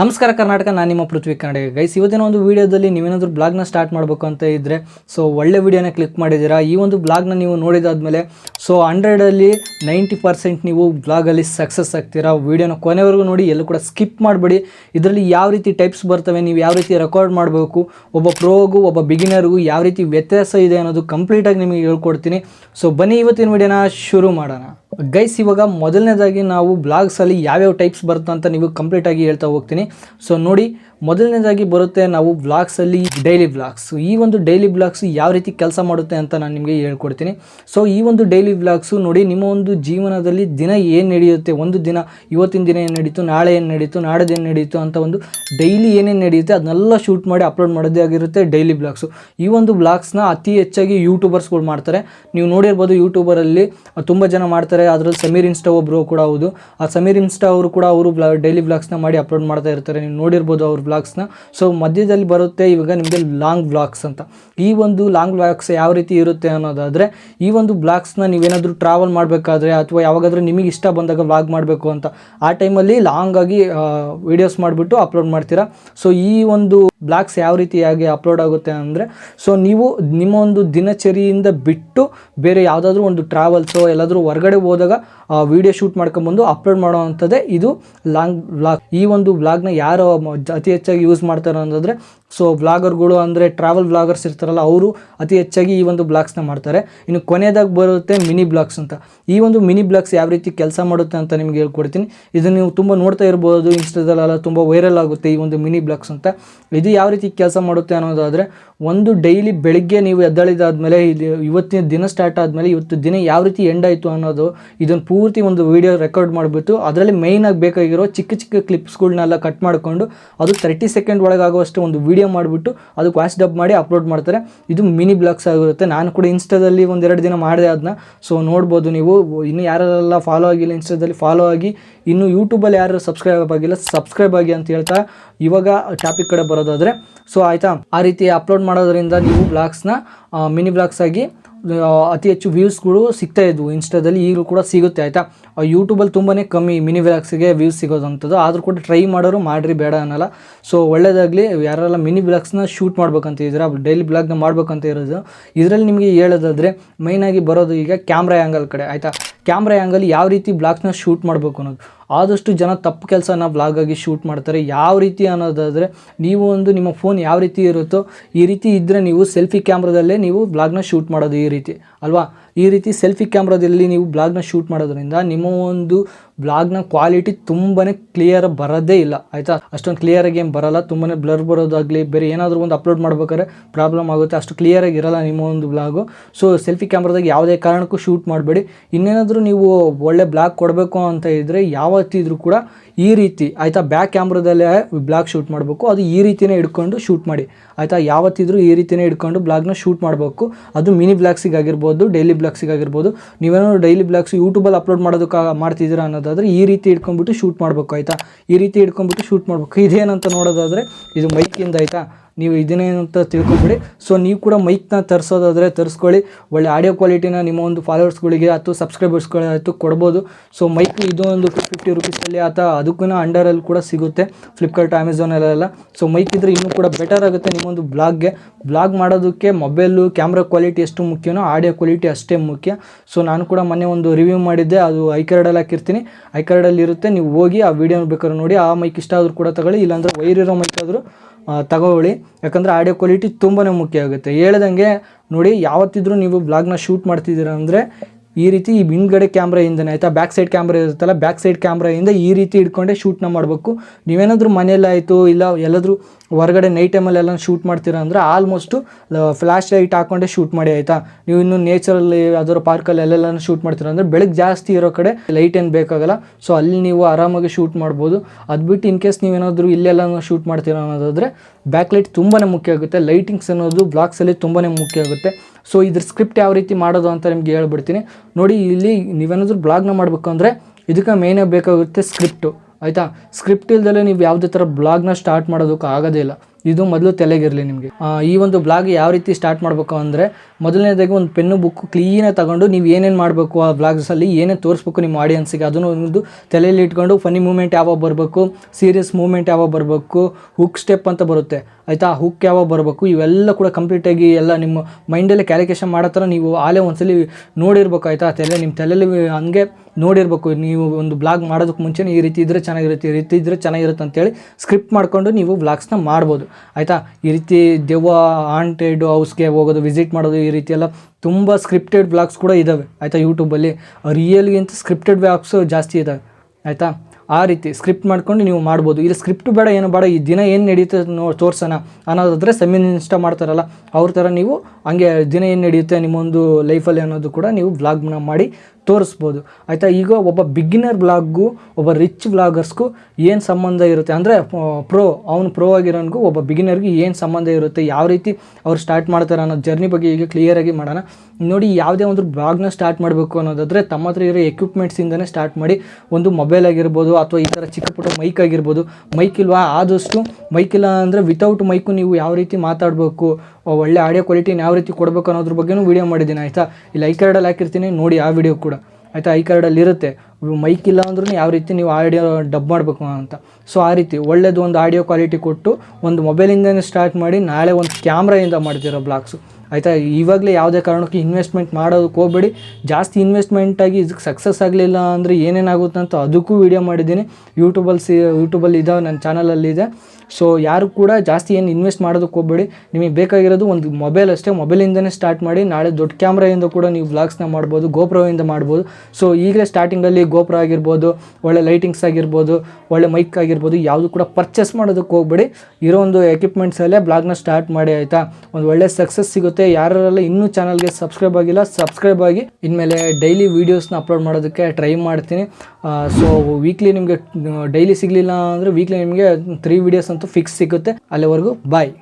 ನಮಸ್ಕಾರ ಕರ್ನಾಟಕ, ನಾನು ನಿಮ್ಮ ಪೃಥ್ವಿ ಕನ್ನಡ. ಗೈಸ್ ಇವತ್ತಿನ ಒಂದು ವಿಡಿಯೋದಲ್ಲಿ ನೀವೇನಾದರೂ ಬ್ಲಾಗ್ನ ಸ್ಟಾರ್ಟ್ ಮಾಡಬೇಕು ಅಂತ ಇದ್ದರೆ ಸೊ ಒಳ್ಳೆ ವೀಡಿಯೋನ ಕ್ಲಿಕ್ ಮಾಡಿದ್ದೀರಾ? ಈ ಒಂದು ಬ್ಲಾಗ್ನ ನೀವು ನೋಡಿದಾದಮೇಲೆ ಸೊ ಹಂಡ್ರೆಡಲ್ಲಿ ನೈಂಟಿ ಪರ್ಸೆಂಟ್ ನೀವು ಬ್ಲಾಗಲ್ಲಿ ಸಕ್ಸಸ್ ಆಗ್ತೀರಾ? ವೀಡಿಯೋನ ಕೊನೆವರೆಗೂ ನೋಡಿ, ಎಲ್ಲೂ ಕೂಡ ಸ್ಕಿಪ್ ಮಾಡಬೇಡಿ. ಇದರಲ್ಲಿ ಯಾವ ರೀತಿ ಟೈಪ್ಸ್ ಬರ್ತವೆ, ನೀವು ಯಾವ ರೀತಿ ರೆಕಾರ್ಡ್ ಮಾಡಬೇಕು, ಒಬ್ಬ ಪ್ರೋಗೂ ಒಬ್ಬ ಬಿಗಿನರ್ಗೂ ಯಾವ ರೀತಿ ವ್ಯತ್ಯಾಸ ಇದೆ ಅನ್ನೋದು ಕಂಪ್ಲೀಟಾಗಿ ನಿಮಗೆ ಹೇಳ್ಕೊಡ್ತೀನಿ. ಸೊ ಬನ್ನಿ, ಇವತ್ತಿನ ವಿಡಿಯೋನ ಶುರು ಮಾಡೋಣ. ಗೈಸ್ ಇವಾಗ ಮೊದಲನೇದಾಗಿ ನಾವು ಬ್ಲಾಗ್ಸಲ್ಲಿ ಯಾವ್ಯಾವ ಟೈಪ್ಸ್ ಬರುತ್ತೆ ಅಂತ ನೀವು ಕಂಪ್ಲೀಟಾಗಿ ಹೇಳ್ತಾ ಹೋಗ್ತೀನಿ. ಸೊ ನೋಡಿ, ಮೊದಲನೇದಾಗಿ ಬರುತ್ತೆ ನಾವು ಬ್ಲಾಗ್ಸಲ್ಲಿ ಡೈಲಿ ಬ್ಲಾಗ್ಸ್ ಈ ಒಂದು ಡೈಲಿ ಬ್ಲಾಗ್ಸ್ ಯಾವ ರೀತಿ ಕೆಲಸ ಮಾಡುತ್ತೆ ಅಂತ ನಾನು ನಿಮಗೆ ಹೇಳ್ಕೊಡ್ತೀನಿ. ಸೊ ಈ ಒಂದು ಡೈಲಿ ಬ್ಲಾಗ್ಸು ನೋಡಿ, ನಿಮ್ಮ ಒಂದು ಜೀವನದಲ್ಲಿ ದಿನ ಏನು ನಡೆಯುತ್ತೆ? ಒಂದು ದಿನ ಇವತ್ತಿನ ದಿನ ಏನು ನಡೀತು? ನಾಳೆ ಏನು ನಡೀತು? ನಾಳೆದು ಏನು ನಡೀತು ಅಂತ ಒಂದು ಡೈಲಿ ಏನೇನು ನಡೆಯುತ್ತೆ? ಅದನ್ನೆಲ್ಲ ಶೂಟ್ ಮಾಡಿ ಅಪ್ಲೋಡ್ ಮಾಡೋದೇ ಆಗಿರುತ್ತೆ ಡೈಲಿ ಬ್ಲಾಗ್ಸು ಈ ಒಂದು ಬ್ಲಾಗ್ಸ್ನ ಅತಿ ಹೆಚ್ಚಾಗಿ ಯೂಟ್ಯೂಬರ್ಸ್ಗಳು ಮಾಡ್ತಾರೆ. ನೀವು ನೋಡಿರ್ಬೋದು ಯೂಟ್ಯೂಬರಲ್ಲಿ ತುಂಬ ಜನ ಮಾಡ್ತಾರೆ. ಅದರಲ್ಲಿ ಸಮೀರ್ ಇನ್ಸ್ಟಾ ಒಬ್ಬರು ಕೂಡ ಹೌದು. ಆ ಸಮೀರ್ ಇನ್ಸ್ಟಾ ಅವರು ಕೂಡ ಅವರು ಬ್ಲಾ ಡೈಲಿ ಬ್ಲಾಗ್ಸ್ನ ಮಾಡಿ ಅಪ್ಲೋಡ್ ಮಾಡ್ತಾ ಇರ್ತಾರೆ. ನೀವು ನೋಡಿರ್ಬೋದು ಅವ್ರ ಬ್ಲಾಗ್ಸ್ನ ಸೊ ಮಧ್ಯದಲ್ಲಿ ಬರುತ್ತೆ ಇವಾಗ ನಿಮಗೆ ಲಾಂಗ್ ವ್ಲಾಗ್ಸ್ ಅಂತ. ಈ ಒಂದು ಲಾಂಗ್ ವ್ಲಾಗ್ಸ್ ಯಾವ ರೀತಿ ಇರುತ್ತೆ ಅನ್ನೋದಾದರೆ, ಈ ಒಂದು ಬ್ಲಾಗ್ಸ್ನ ನೀವೇನಾದರೂ ಟ್ರಾವೆಲ್ ಮಾಡಬೇಕಾದ್ರೆ ಅಥವಾ ಯಾವಾಗಾದರೂ ನಿಮಗೆ ಇಷ್ಟ ಬಂದಾಗ ವ್ಲಾಗ್ ಮಾಡಬೇಕು ಅಂತ. ಆ ಟೈಮಲ್ಲಿ ಲಾಂಗ್ ಆಗಿ ವಿಡಿಯೋಸ್ ಮಾಡಿಬಿಟ್ಟು ಅಪ್ಲೋಡ್ ಮಾಡ್ತೀರಾ? ಸೊ ಈ ಒಂದು ಬ್ಲಾಗ್ಸ್ ಯಾವ ರೀತಿಯಾಗಿ ಅಪ್ಲೋಡ್ ಆಗುತ್ತೆ ಅಂದರೆ ಸೊ ನೀವು ನಿಮ್ಮ ಒಂದು ದಿನಚರಿಯಿಂದ ಬಿಟ್ಟು ಬೇರೆ ಯಾವುದಾದ್ರೂ ಒಂದು ಟ್ರಾವೆಲ್ಸೋ ಎಲ್ಲಾದರೂ ಹೊರಗಡೆ ಹೋದಾಗ ವಿಡಿಯೋ ಶೂಟ್ ಮಾಡ್ಕೊಂಬಂದು ಅಪ್ಲೋಡ್ ಮಾಡೋ ಇದು ಲಾಂಗ್ ಬ್ಲಾಗ್ ಈ ಒಂದು ಬ್ಲಾಗ್ನ ಯಾರು ಅತಿ ಹೆಚ್ಚಾಗಿ ಯೂಸ್ ಮಾಡ್ತಾರೆ ಅಂತಂದರೆ ಸೊ ವ್ಲಾಗರ್ಗಳು ಅಂದರೆ ಟ್ರಾವೆಲ್ ವ್ಲಾಗರ್ಸ್ ಇರ್ತಾರಲ್ಲ, ಅವರು ಅತಿ ಹೆಚ್ಚಾಗಿ ಈ ಒಂದು ಬ್ಲಾಗ್ಸ್ನ ಮಾಡ್ತಾರೆ. ಇನ್ನು ಕೊನೆಯದಾಗಿ ಬರುತ್ತೆ ಮಿನಿ ಬ್ಲಾಗ್ಸ್ ಅಂತ. ಈ ಒಂದು ಮಿನಿ ಬ್ಲಾಗ್ಸ್ ಯಾವ ರೀತಿ ಕೆಲಸ ಮಾಡುತ್ತೆ ಅಂತ ನಿಮಗೆ ಹೇಳ್ಕೊಡ್ತೀನಿ. ಇದನ್ನು ನೀವು ತುಂಬ ನೋಡ್ತಾ ಇರ್ಬೋದು, ಇನ್ಸ್ಟಾದಲ್ಲೆಲ್ಲ ತುಂಬ ವೈರಲ್ ಆಗುತ್ತೆ ಈ ಒಂದು ಮಿನಿ ಬ್ಲಾಗ್ಸ್ ಅಂತ. ಇದು ಯಾವ ರೀತಿ ಕೆಲಸ ಮಾಡುತ್ತೆ ಅನ್ನೋದಾದರೆ, ಒಂದು ಡೈಲಿ ಬೆಳಿಗ್ಗೆ ನೀವು ಎದ್ದಳಿದಾದ್ಮೇಲೆ, ಇದು ಇವತ್ತಿನ ದಿನ ಸ್ಟಾರ್ಟ್ ಆದಮೇಲೆ, ಇವತ್ತು ದಿನ ಯಾವ ರೀತಿ ಎಂಡ್ ಆಯಿತು ಅನ್ನೋದು ಇದನ್ನು ಪೂರ್ತಿ ಒಂದು ವೀಡಿಯೋ ರೆಕಾರ್ಡ್ ಮಾಡಿಬಿಟ್ಟು, ಅದರಲ್ಲಿ ಮೇಯ್ನಾಗಿ ಬೇಕಾಗಿರೋ ಚಿಕ್ಕ ಚಿಕ್ಕ ಕ್ಲಿಪ್ಸ್ಗಳನ್ನೆಲ್ಲ ಕಟ್ ಮಾಡಿಕೊಂಡು, ಅದು ತರ್ಟಿ ಸೆಕೆಂಡ್ ಒಳಗಾಗುವಷ್ಟು ಒಂದು ವಿಡಿಯೋ ಮಾಡಿಬಿಟ್ಟು ಅದಕ್ಕೆ ವಾಯ್ಸ್ ಡಬ್ ಮಾಡಿ ಅಪ್ಲೋಡ್ ಮಾಡ್ತಾರೆ. ಇದು ಮಿನಿ ಬ್ಲಾಗ್ಸ್ ಆಗಿರುತ್ತೆ. ನಾನು ಕೂಡ ಇನ್ಸ್ಟಾದಲ್ಲಿ ಒಂದೆರಡು ದಿನ ಮಾಡಿದೆ ಅದನ್ನ ಸೊ ನೋಡ್ಬೋದು ನೀವು. ಇನ್ನು ಯಾರೆಲ್ಲ ಫಾಲೋ ಆಗಿಲ್ಲ ಇನ್ಸ್ಟಾದಲ್ಲಿ ಫಾಲೋ ಆಗಿ ಇನ್ನು ಯೂಟ್ಯೂಬಲ್ಲಿ ಯಾರು ಸಬ್ಸ್ಕ್ರೈಬ್ ಆಗಿಲ್ಲ ಸಬ್ಸ್ಕ್ರೈಬ್ ಆಗಿ ಅಂತ ಹೇಳ್ತಾ ಇವಾಗ ಟಾಪಿಕ್ ಕಡೆ ಬರೋದಾದರೆ. ಸೊ ಆಯಿತಾ? ಆ ರೀತಿ ಅಪ್ಲೋಡ್ ಮಾಡೋದ್ರಿಂದ ನೀವು ಬ್ಲಾಗ್ಸ್ನ ಮಿನಿ ಬ್ಲಾಗ್ಸ್ ಆಗಿ ಅತಿ ಹೆಚ್ಚು ವ್ಯೂಸ್ಗಳು ಸಿಗ್ತಾ ಇದ್ವು. ಇನ್ಸ್ಟಾದಲ್ಲಿ ಈಗಲೂ ಕೂಡ ಸಿಗುತ್ತೆ, ಆಯಿತಾ? ಯೂಟ್ಯೂಬಲ್ಲಿ ತುಂಬಾ ಕಮ್ಮಿ ಮಿನಿ ವ್ಲಾಗ್ಸ್ಗೆ ವ್ಯೂಸ್ ಸಿಗೋದಂಥದ್ದು. ಆದರೂ ಕೂಡ ಟ್ರೈ ಮಾಡೋರು ಮಾಡಿರಿ, ಬೇಡ ಅನ್ನೋಲ್ಲ. ಸೊ ಒಳ್ಳೇದಾಗಲಿ, ಯಾರೆಲ್ಲ ಮಿನಿ ಬ್ಲಾಗ್ಸ್ನ ಶೂಟ್ ಮಾಡ್ಬೇಕಂತ ಇದ್ದೀರಾ ಡೈಲಿ ಬ್ಲಾಗ್ನ ಮಾಡ್ಬೇಕಂತ ಇರೋದು, ಇದರಲ್ಲಿ ನಿಮಗೆ ಹೇಳೋದಾದರೆ ಮೈನಾಗಿ ಬರೋದು ಈಗ ಕ್ಯಾಮ್ರಾ ಆ್ಯಂಗಲ್ ಕಡೆ, ಆಯಿತಾ? ಕ್ಯಾಮ್ರಾ ಆ್ಯಂಗಲ್ ಯಾವ ರೀತಿ ಬ್ಲಾಗ್ಸ್ನ ಶೂಟ್ ಮಾಡಬೇಕು ಅನ್ನೋದು. ಆದಷ್ಟು ಜನ ತಪ್ಪು ಕೆಲಸನ ಆಗಿ ಶೂಟ್ ಮಾಡ್ತಾರೆ. ಯಾವ ರೀತಿ ಅನ್ನೋದಾದರೆ ನೀವು ಒಂದು ನಿಮ್ಮ ಫೋನ್ ಯಾವ ರೀತಿ ಇರುತ್ತೋ ಈ ರೀತಿ ಇದ್ದರೆ ನೀವು ಸೆಲ್ಫಿ ಕ್ಯಾಮ್ರಾದಲ್ಲೇ ನೀವು ಬ್ಲಾಗ್ನ ಶೂಟ್ ಮಾಡೋದು ಈ ರೀತಿ, ಅಲ್ವಾ? ಈ ರೀತಿ ಸೆಲ್ಫಿ ಕ್ಯಾಮ್ರಾದಲ್ಲಿ ನೀವು ಬ್ಲಾಗ್ನ ಶೂಟ್ ಮಾಡೋದ್ರಿಂದ ನಿಮ್ಮ ಒಂದು ಬ್ಲಾಗ್ನ ಕ್ವಾಲಿಟಿ ತುಂಬಾ ಕ್ಲಿಯರ್ ಬರೋದೇ ಇಲ್ಲ, ಆಯಿತಾ? ಅಷ್ಟೊಂದು ಕ್ಲಿಯರಾಗಿ ಏನು ಬರೋಲ್ಲ ತುಂಬಾ ಬ್ಲರ್ ಬರೋದಾಗಲಿ, ಬೇರೆ ಏನಾದರೂ ಒಂದು ಅಪ್ಲೋಡ್ ಮಾಡ್ಬೇಕಾದ್ರೆ ಪ್ರಾಬ್ಲಮ್ ಆಗುತ್ತೆ. ಅಷ್ಟು ಕ್ಲಿಯರಾಗಿ ಇರೋಲ್ಲ ನಿಮ್ಮ ಒಂದು ಬ್ಲಾಗು ಸೊ ಸೆಲ್ಫಿ ಕ್ಯಾಮ್ರಾದಾಗ ಯಾವುದೇ ಕಾರಣಕ್ಕೂ ಶೂಟ್ ಮಾಡಬೇಡಿ. ಇನ್ನೇನಾದರೂ ನೀವು ಒಳ್ಳೆ ಬ್ಲಾಗ್ ಕೊಡಬೇಕು ಅಂತ ಇದ್ದರೆ ಯಾವತ್ತಿದ್ರೂ ಕೂಡ ಈ ರೀತಿ, ಆಯಿತಾ ಬ್ಯಾಕ್ ಕ್ಯಾಮ್ರಾದಲ್ಲೇ ಬ್ಲಾಗ್ ಶೂಟ್ ಮಾಡಬೇಕು. ಅದು ಈ ರೀತಿಯೇ ಹಿಡ್ಕೊಂಡು ಶೂಟ್ ಮಾಡಿ. ಆಯಿತಾ, ಯಾವತ್ತಿದ್ರೂ ಈ ರೀತಿಯೇ ಹಿಡ್ಕೊಂಡು ಬ್ಲಾಗ್ನ ಶೂಟ್ ಮಾಡಬೇಕು. ಅದು ಮಿನಿ ಬ್ಲಾಗ್ಸಿಗೆ ಆಗಿರ್ಬೋದು ಡೈಲಿ ಬ್ಲಾಗ್ಸಿಗೆ ಆಗಿರ್ಬೋದು ನೀವೇನೋ ಡೈಲಿ ಬ್ಲಾಗ್ಸ್ ಯೂಟ್ಯೂಬಲ್ಲಿ ಅಪ್ಲೋಡ್ ಮಾಡೋದಕ್ಕೆ ಮಾಡ್ತಿದ್ದೀರಾ ಅನ್ನೋದಾದರೆ ಈ ರೀತಿ ಹಿಡ್ಕೊಂಡ್ಬಿಟ್ಟು ಶೂಟ್ ಮಾಡಬೇಕು, ಆಯಿತಾ. ಈ ರೀತಿ ಹಿಡ್ಕೊಂಡ್ಬಿಟ್ಟು ಶೂಟ್ ಮಾಡಬೇಕು. ಇದೇನಂತ ನೋಡೋದಾದರೆ, ಇದು ಮೈಕಿಂದ ಆಯಿತಾ. ನೀವು ಇದನ್ನೇನಂತ ತಿಳ್ಕೊಂಬಿಡಿ ಸೊ ನೀವು ಕೂಡ ಮೈಕ್ನ ತರಿಸೋದಾದರೆ ತರಿಸ್ಕೊಳ್ಳಿ. ಒಳ್ಳೆ ಆಡಿಯೋ ಕ್ವಾಲಿಟಿನ ನಿಮ್ಮ ಒಂದು ಫಾಲೋವರ್ಸ್ಗಳಿಗೆ ಅಥವಾ ಸಬ್ಸ್ಕ್ರೈಬರ್ಸ್ಗಳಾಯಿತು ಕೊಡ್ಬೋದು. ಸೊ ಮೈಕ್ ಇದು ಒಂದು ಟು ಫಿಫ್ಟಿ ರುಪೀಸಲ್ಲಿ ಅಥವಾ ಅದಕ್ಕೂ ಅಂಡರಲ್ಲಿ ಕೂಡ ಸಿಗುತ್ತೆ. ಫ್ಲಿಪ್ಕಾರ್ಟ್ ಅಮೆಝಾನಲ್ಲೆಲ್ಲ ಸೊ ಮೈಕ್ ಇದ್ದರೆ ಇನ್ನೂ ಕೂಡ ಬೆಟರ್ ಆಗುತ್ತೆ ನಿಮ್ಮೊಂದು ಬ್ಲಾಗ್ಗೆ ಬ್ಲಾಗ್ ಮಾಡೋದಕ್ಕೆ ಮೊಬೈಲು ಕ್ಯಾಮ್ರಾ ಕ್ವಾಲಿಟಿ ಎಷ್ಟು ಮುಖ್ಯನೋ ಆಡಿಯೋ ಕ್ವಾಲಿಟಿ ಅಷ್ಟೇ ಮುಖ್ಯ. ಸೊ ನಾನು ಕೂಡ ಮೊನ್ನೆ ಒಂದು ರಿವ್ಯೂ ಮಾಡಿದ್ದೆ. ಅದು ಐ ಕಾರ್ಡಲ್ಲಿ ಹಾಕಿರ್ತೀನಿ. ಐ ಕಾರ್ಡಲ್ಲಿ ಇರುತ್ತೆ. ನೀವು ಹೋಗಿ ಆ ವಿಡಿಯೋನ ಬೇಕಾದ್ರೆ ನೋಡಿ. ಆ ಮೈಕ್ ಇಷ್ಟ ಆದರೂ ಕೂಡ ತಗೊಳ್ಳಿ. ಇಲ್ಲಾಂದರೆ ವೈರ್ ಇರೋ ಮೈಕ್ ಆದರೂ ತಗೊಳ್ಳಿ. ಯಾಕಂದರೆ ಆಡಿಯೋ ಕ್ವಾಲಿಟಿ ತುಂಬಾ ಮುಖ್ಯ ಆಗುತ್ತೆ. ಹೇಳ್ದಂಗೆ ನೋಡಿ, ಯಾವತ್ತಿದ್ರೂ ನೀವು ಬ್ಲಾಗ್ನ ಶೂಟ್ ಮಾಡ್ತಿದ್ದೀರ ಅಂದರೆ ಈ ರೀತಿ ಈ ಹಿಂದ್ಗಡೆ ಕ್ಯಾಮ್ರಾಯಿಂದನೇ ಆಯಿತಾ? ಬ್ಯಾಕ್ ಸೈಡ್ ಕ್ಯಾಮ್ರಾ ಇರುತ್ತಲ್ಲ ಬ್ಯಾಕ್ ಸೈಡ್ ಕ್ಯಾಮ್ರಾಯಿಂದ ಈ ರೀತಿ ಇಟ್ಕೊಂಡೆ ಶೂಟ್ನ ಮಾಡಬೇಕು. ನೀವೇನಾದರೂ ಮನೇಲಾಯಿತು ಇಲ್ಲ ಎಲ್ಲಾದರೂ ಹೊರಗಡೆ ನೈಟ್ ಟೈಮಲ್ಲಿ ಎಲ್ಲ ಶೂಟ್ ಮಾಡ್ತೀರಾ ಅಂದರೆ ಆಲ್ಮೋಸ್ಟು ಫ್ಲ್ಯಾಶ್ ಲೈಟ್ ಹಾಕೊಂಡೆ ಶೂಟ್ ಮಾಡಿ ಆಯಿತಾ? ನೀವು ಇನ್ನು ನೇಚರಲ್ಲಿ ಯಾವ್ದಾದ್ರು ಪಾರ್ಕಲ್ಲಿ ಎಲ್ಲೆಲ್ಲ ಶೂಟ್ ಮಾಡ್ತೀರಾ ಅಂದರೆ ಬೆಳಗ್ಗೆ ಜಾಸ್ತಿ ಇರೋ ಕಡೆ ಲೈಟ್ ಏನು ಬೇಕಾಗಲ್ಲ. ಸೊ ಅಲ್ಲಿ ನೀವು ಆರಾಮಾಗಿ ಶೂಟ್ ಮಾಡ್ಬೋದು. ಅದು ಬಿಟ್ಟು ಇನ್ ಕೇಸ್ ನೀವೇನಾದರೂ ಇಲ್ಲೆಲ್ಲ ಶೂಟ್ ಮಾಡ್ತೀರಾ ಅನ್ನೋದಾದರೆ ಬ್ಯಾಕ್ ಲೈಟ್ ತುಂಬಾ ಮುಖ್ಯ ಆಗುತ್ತೆ. ಲೈಟಿಂಗ್ಸ್ ಅನ್ನೋದು ಬ್ಲಾಕ್ಸಲ್ಲಿ ತುಂಬಾ ಮುಖ್ಯ ಆಗುತ್ತೆ. ಸೊ ಇದ್ರ ಸ್ಕ್ರಿಪ್ಟ್ ಯಾವ ರೀತಿ ಮಾಡೋದು ಅಂತ ನಿಮ್ಗೆ ಹೇಳ್ಬಿಡ್ತೀನಿ. ನೋಡಿ, ಇಲ್ಲಿ ನೀವೇನಾದರೂ ಬ್ಲಾಗ್ನ ಮಾಡಬೇಕು ಅಂದರೆ ಇದಕ್ಕೆ ಮೇನಾಗಿ ಬೇಕಾಗುತ್ತೆ ಸ್ಕ್ರಿಪ್ಟು ಆಯಿತಾ? ಸ್ಕ್ರಿಪ್ಟ್ ಇಲ್ದಲೇ ನೀವು ಯಾವುದೇ ಥರ ಬ್ಲಾಗ್ನ ಸ್ಟಾರ್ಟ್ ಮಾಡೋದಕ್ಕೆ ಆಗೋದೇ ಇಲ್ಲ. ಇದು ಮೊದಲು ತಲೆಗಿರಲಿ ನಿಮಗೆ. ಈ ಒಂದು ಬ್ಲಾಗ್ ಯಾವ ರೀತಿ ಸ್ಟಾರ್ಟ್ ಮಾಡಬೇಕು ಅಂದರೆ ಮೊದಲನೇದಾಗಿ ಒಂದು ಪೆನ್ನು ಬುಕ್ ಕ್ಲೀನಾಗಿ ತಗೊಂಡು ನೀವು ಏನೇನು ಮಾಡಬೇಕು ಆ ಬ್ಲಾಗ್ಸಲ್ಲಿ ಏನೇನು ತೋರಿಸ್ಬೇಕು ನಿಮ್ಮ ಆಡಿಯನ್ಸಿಗೆ ಅದನ್ನು ಒಂದು ತಲೆಯಲ್ಲಿ ಇಟ್ಕೊಂಡು ಫನಿ ಮೂಮೆಂಟ್ ಯಾವಾಗ ಬರಬೇಕು ಸೀರಿಯಸ್ ಮೂಮೆಂಟ್ ಯಾವಾಗ ಬರಬೇಕು ಹುಕ್ ಸ್ಟೆಪ್ ಅಂತ ಬರುತ್ತೆ. ಆಯಿತಾ? ಹುಕ್ ಯಾವಾಗ ಬರಬೇಕು, ಇವೆಲ್ಲ ಕೂಡ ಕಂಪ್ಲೀಟಾಗಿ ಎಲ್ಲ ನಿಮ್ಮ ಮೈಂಡಲ್ಲೇ ಕ್ಯಾಲ್ಕುಲೇಷನ್ ಮಾಡೋ ಥರ ನೀವು ಆಲೇ ಒಂದ್ಸಲಿ ನೋಡಿರ್ಬೇಕು, ಆಯಿತಾ? ತಲೆ, ನಿಮ್ಮ ತಲೆಯಲ್ಲಿ ಹಂಗೆ ನೋಡಿರ್ಬೇಕು. ನೀವು ಒಂದು ಬ್ಲಾಗ್ ಮಾಡೋದಕ್ಕೆ ಮುಂಚೆ ಈ ರೀತಿ ಇದ್ದರೆ ಚೆನ್ನಾಗಿರುತ್ತೆ, ಈ ರೀತಿ ಇದ್ದರೆ ಚೆನ್ನಾಗಿರುತ್ತೆ ಅಂತೇಳಿ ಸ್ಕ್ರಿಪ್ಟ್ ಮಾಡಿಕೊಂಡು ನೀವು ಬ್ಲಾಗ್ಸ್ನ ಮಾಡ್ಬೋದು. ಆಯಿತಾ? ಈ ರೀತಿ ದೆವ್ವ ಹಾಂಟೆಡ್ ಹೌಸ್ಗೆ ಹೋಗೋದು ವಿಸಿಟ್ ಮಾಡೋದು ಈ ರೀತಿ ಎಲ್ಲ ತುಂಬ ಸ್ಕ್ರಿಪ್ಟೆಡ್ ಬ್ಲಾಗ್ಸ್ ಕೂಡ ಇದ್ದಾವೆ ಆಯಿತಾ? ಯೂಟ್ಯೂಬಲ್ಲಿ ರಿಯಲ್ಗಿಂತ ಸ್ಕ್ರಿಪ್ಟೆಡ್ ಬ್ಲಾಗ್ಸು ಜಾಸ್ತಿ ಇದ್ದಾವೆ ಆಯಿತಾ? ಆ ರೀತಿ ಸ್ಕ್ರಿಪ್ಟ್ ಮಾಡ್ಕೊಂಡು ನೀವು ಮಾಡ್ಬೋದು. ಇಲ್ಲಿ ಸ್ಕ್ರಿಪ್ಟ್ ಬೇಡ, ಏನು ಬೇಡ, ಈ ದಿನ ಏನು ನಡೆಯುತ್ತೆ ನೋ, ತೋರ್ಸೋಣ ಅನ್ನೋದಾದರೆ ಸೆಮಿನ್ ಇನ್ಸ್ಟಾ ಮಾಡ್ತಾರಲ್ಲ, ಅವ್ರ ಥರ ನೀವು ಹಂಗೆ ದಿನ ಏನು ನಡೆಯುತ್ತೆ ನಿಮ್ಮೊಂದು ಲೈಫಲ್ಲಿ ಅನ್ನೋದು ಕೂಡ ನೀವು ಬ್ಲಾಗ್ನ ಮಾಡಿ ತೋರಿಸ್ಬೋದು. ಆಯಿತಾ, ಈಗ ಒಬ್ಬ ಬಿಗಿನರ್ ಬ್ಲಾಗ್ಗೂ ಒಬ್ಬ ರಿಚ್ ಬ್ಲಾಗರ್ಸ್ಗೂ ಏನು ಸಂಬಂಧ ಇರುತ್ತೆ? ಅಂದರೆ ಪ್ರೋ ಅವನು ಪ್ರೋ ಆಗಿರೋನ್ಗೂ ಒಬ್ಬ ಬಿಗಿನರ್ಗೆ ಏನು ಸಂಬಂಧ ಇರುತ್ತೆ? ಯಾವ ರೀತಿ ಅವ್ರು ಸ್ಟಾರ್ಟ್ ಮಾಡ್ತಾರೆ ಅನ್ನೋ ಜರ್ನಿ ಬಗ್ಗೆ ಈಗ ಕ್ಲಿಯರಾಗಿ ಮಾಡೋಣ. ನೋಡಿ, ಯಾವುದೇ ಒಂದು ಬ್ಲಾಗ್ನ ಸ್ಟಾರ್ಟ್ ಮಾಡಬೇಕು ಅನ್ನೋದಾದರೆ, ತಮ್ಮ ಹತ್ರ ಇರೋ ಎಕ್ವಿಪ್ಮೆಂಟ್ಸಿಂದನೇ ಸ್ಟಾರ್ಟ್ ಮಾಡಿ, ಒಂದು ಮೊಬೈಲ್ ಆಗಿರ್ಬೋದು ಅಥವಾ ಈ ಥರ ಚಿಕ್ಕ ಪುಟ್ಟ ಮೈಕ್ ಆಗಿರ್ಬೋದು. ಮೈಕ್ ಇಲ್ವಾ? ಆದಷ್ಟು ಮೈಕ್ ಇಲ್ಲ ಅಂದರೆ ವಿತೌಟ್ ಮೈಕು ನೀವು ಯಾವ ರೀತಿ ಮಾತಾಡಬೇಕು? ಒಳ್ಳೆ ಆಡಿಯೋ ಕ್ವಾಲಿಟಿನ ಯಾವ ರೀತಿ ಕೊಡಬೇಕು ಅನ್ನೋದ್ರ ಬಗ್ಗೆನೂ ವೀಡಿಯೋ ಮಾಡಿದ್ದೀನಿ, ಆಯಿತಾ? ಇಲ್ಲಿ ಐ ಕಾರ್ಡಲ್ಲಿ ಹಾಕಿರ್ತೀನಿ. ನೋಡಿ, ಆ ವಿಡಿಯೋ ಕೂಡ. ಆಯಿತಾ ಐ ಕಾರ್ಡಲ್ಲಿ ಇರುತ್ತೆ. ಮೈಕ್ ಇಲ್ಲ ಅಂದ್ರೂ ಯಾವ ರೀತಿ ನೀವು ಆಡಿಯೋ ಡಬ್ ಮಾಡಬೇಕು ಅಂತ. ಸೊ ಆ ರೀತಿ ಒಳ್ಳೇದು ಒಂದು ಆಡಿಯೋ ಕ್ವಾಲಿಟಿ ಕೊಟ್ಟು ಒಂದು ಮೊಬೈಲಿಂದನೇ ಸ್ಟಾರ್ಟ್ ಮಾಡಿ ನಾಳೆ ಒಂದು ಕ್ಯಾಮ್ರಾಯಿಂದ ಮಾಡ್ತಿರೋ ಬ್ಲಾಗ್ಸು ಆಯಿತಾ, ಇವಾಗಲೇ ಯಾವುದೇ ಕಾರಣಕ್ಕೂ ಇನ್ವೆಸ್ಟ್ಮೆಂಟ್ ಮಾಡೋದಕ್ಕೆ ಹೋಗಬೇಡಿ. ಜಾಸ್ತಿ ಇನ್ವೆಸ್ಟ್ಮೆಂಟಾಗಿ ಇದಕ್ಕೆ ಸಕ್ಸಸ್ ಆಗಲಿಲ್ಲ ಅಂದರೆ ಏನೇನಾಗುತ್ತೆ ಅಂತ ಅದಕ್ಕೂ ವೀಡಿಯೋ ಮಾಡಿದ್ದೀನಿ. ಯೂಟ್ಯೂಬಲ್ಲಿ ಸಿ ಯೂಟ್ಯೂಬಲ್ಲಿ ಇದ್ದಾವೆ ನನ್ನ ಚಾನಲಲ್ಲಿದೆ ಸೊ ಯಾರು ಕೂಡ ಜಾಸ್ತಿ ಏನು ಇನ್ವೆಸ್ಟ್ ಮಾಡೋದಕ್ಕೆ ಹೋಗ್ಬೇಡಿ. ನಿಮಗೆ ಬೇಕಾಗಿರೋದು ಒಂದು ಮೊಬೈಲ್ ಅಷ್ಟೇ. ಮೊಬೈಲಿಂದನೇ ಸ್ಟಾರ್ಟ್ ಮಾಡಿ, ನಾಳೆ ದೊಡ್ಡ ಕ್ಯಾಮ್ರಾಯಿಂದ ಕೂಡ ನೀವು ವ್ಲಾಗ್ಸ್ನ ಮಾಡ್ಬೋದು ಗೋಪ್ರೋಯಿಂದ ಮಾಡ್ಬೋದು. ಸೊ ಈಗಲೇ ಸ್ಟಾರ್ಟಿಂಗಲ್ಲಿ ಗೋಪ್ರೋ ಆಗಿರ್ಬೋದು, ಒಳ್ಳೆ ಲೈಟಿಂಗ್ಸ್ ಆಗಿರ್ಬೋದು, ಒಳ್ಳೆ ಮೈಕ್ ಆಗಿರ್ಬೋದು, ಯಾವುದು ಕೂಡ ಪರ್ಚೇಸ್ ಮಾಡೋದಕ್ಕೆ ಹೋಗ್ಬೇಡಿ. ಇರೋ ಒಂದು ಎಕ್ವಿಪ್ಮೆಂಟ್ಸಲ್ಲೇ ಬ್ಲಾಗ್ನ ಸ್ಟಾರ್ಟ್ ಮಾಡಿ, ಆಯಿತಾ? ಒಂದು ಒಳ್ಳೆ ಸಕ್ಸಸ್ ಸಿಗುತ್ತೆ. ಯಾರೆಲ್ಲ ಇನ್ನೂ ಚಾನಲ್ಗೆ ಸಬ್ಸ್ಕ್ರೈಬ್ ಆಗಿಲ್ಲ ಸಬ್ಸ್ಕ್ರೈಬ್ ಆಗಿ, ಇನ್ಮೇಲೆ ಡೈಲಿ ವೀಡಿಯೋಸ್ನ ಅಪ್ಲೋಡ್ ಮಾಡೋದಕ್ಕೆ ಟ್ರೈ ಮಾಡ್ತೀನಿ. ಸೊ ವೀಕ್ಲಿ ನಿಮಗೆ ಡೈಲಿ ಸಿಗಲಿಲ್ಲ ಅಂದರೆ ವೀಕ್ಲಿ ನಿಮಗೆ ತ್ರೀ ವೀಡಿಯೋಸ್ ಅಂತೂ ಫಿಕ್ಸ್ ಸಿಗುತ್ತೆ. ಅಲ್ಲಿವರೆಗೂ ಬಾಯ್